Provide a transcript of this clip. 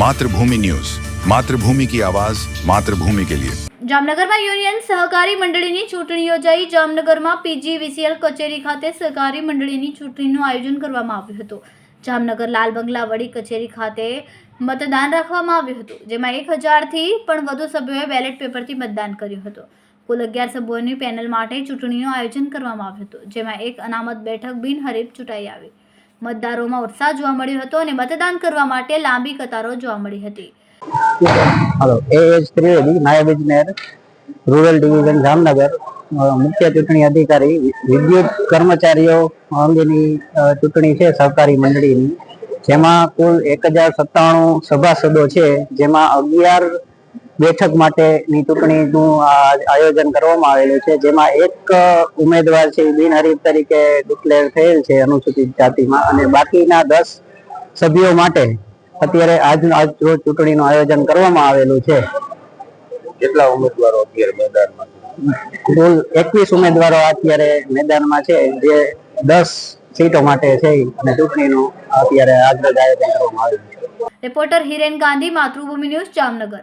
Mathrubhumi news. Mathrubhumi કી આવાજ, માતૃભૂમિ કે લિયે. જામનગરમાં યુનિયન સહકારી મંડળીની ચૂંટણી યોજાઈ જામનગરમાં પીજીવીસીએલ કચેરી ખાતે સહકારી મંડળીની ચૂંટણીનું આયોજન કરવામાં આવ્યું હતું. જામનગર લાલ બંગલા વડી કચેરી ખાતે મતદાન રાખવામાં આવ્યું હતું, જેમાં એક હજારથી પણ વધુ સભ્યોએ બેલેટ પેપરથી મતદાન કર્યું હતું. કુલ અગિયાર સભ્યોની પેનલ માટે ચૂંટણીનું આયોજન કરવામાં આવ્યું હતું, જેમાં એક અનામત બેઠક બિનહરીફ ચૂંટાઈ આવી. મતદારોમાં ઉત્સાહ જોવા મળ્યો હતો અને મતદાન કરવા માટે લાંબી કતારો જોવા મળી હતી. હલો, એ એજ ત્રિવેદી નાયબ ઇજનેર રૂરલ ડિવિઝન, જામનગર મુખ્ય ચૂંટણી અધિકારી, વિદ્યુત કર્મચારીઓ અંગેની ચૂંટણી છે સહકારી મંડળીની, જેમાં કુલ એક હજાર સત્તાણું સભાસદો છે, જેમાં અગિયાર બેઠક માટેની ચૂંટણીનું નું આયોજન કરવામાં આવેલું છે જેમાં એક ઉમેદવાર છે એ બિનહરીફ તરીકે ડિક્લેર થયેલ છે અનુસૂચિત જાતિમાં. અને બાકીના દસ સભ્યો માટે અત્યારે આજ આજ રોજ ચૂંટણીનું આયોજન કરવામાં આવેલું છે. કેટલા ઉમેદવારો અત્યારે મેદાનમાં કુલ એકવીસ ઉમેદવારો અત્યારે મેદાનમાં છે જે દસ સીટો માટે છે અને ચૂંટણીનું અત્યારે આજ રોજ આયોજન કરવામાં આવેલું છે. Reporter Hiren Gandhi Matrubhumi news Jamnagar.